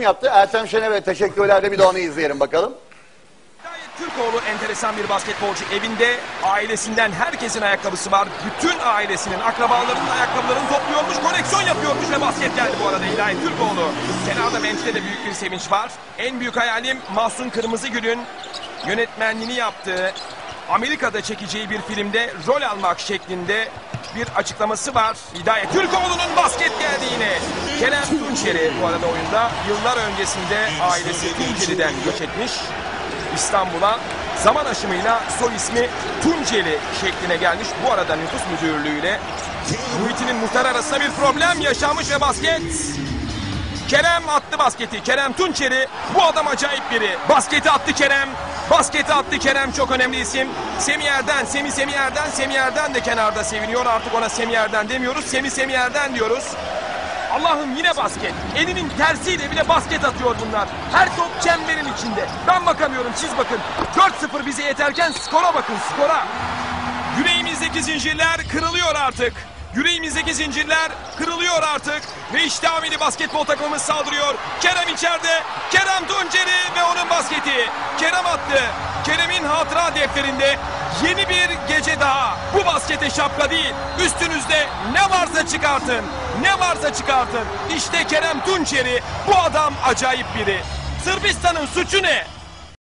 yaptı. Ertem Şen'e ve teşekkürler bir de onu izleyelim bakalım. Hidayet Türkoğlu enteresan bir basketbolcu. Evinde ailesinden herkesin ayakkabısı var. Bütün ailesinin, akrabalarının ayakkabılarını topluyormuş, koleksiyon yapıyormuş ve basket geldi bu arada Hidayet Türkoğlu. Kenarda bench'te de büyük bir sevinç var. En büyük hayalim Mahsun Kırmızıgül'ün yönetmenliğini yaptığı Amerika'da çekeceği bir filmde rol almak şeklinde bir açıklaması var. Hidayet Türkoğlu'nun basket geldi yine. Kerem Tunçeri bu arada oyunda yıllar öncesinde ailesi Tunceli'den göç etmiş. İstanbul'a zaman aşımıyla soy ismi Tunceli şekline gelmiş. Bu arada nüfus müdürlüğüyle Muhit'inin muhtar arasında bir problem yaşanmış ve basket Kerem attı basketi. Kerem Tunçeri bu adam acayip biri. Basketi attı Kerem. Basketi attı Kerem çok önemli isim. Semiyer'den, Semi Semiyer'den, Semiyer'den de kenarda seviniyor. Artık ona Semiyer'den demiyoruz. Semi Semiyer'den diyoruz. Allah'ım yine basket. Elinin tersiyle bile basket atıyor bunlar. Her top çemberin içinde. Ben bakamıyorum siz bakın. 4-0 bize yeterken skora bakın skora. Yüreğimizdeki zincirler kırılıyor artık. Yüreğimizdeki zincirler kırılıyor artık. Ve işte Ameli basketbol takımımız saldırıyor. Kerem içeride. Kerem Tunceli ve onun basketi. Kerem attı. Kerem'in hatıra defterinde yeni bir gece daha. Bu baskete şapka değil. Üstünüzde ne varsa çıkartın. Ne varsa çıkartın. İşte Kerem Tunçeri. Bu adam acayip biri. Sırbistan'ın suçu ne?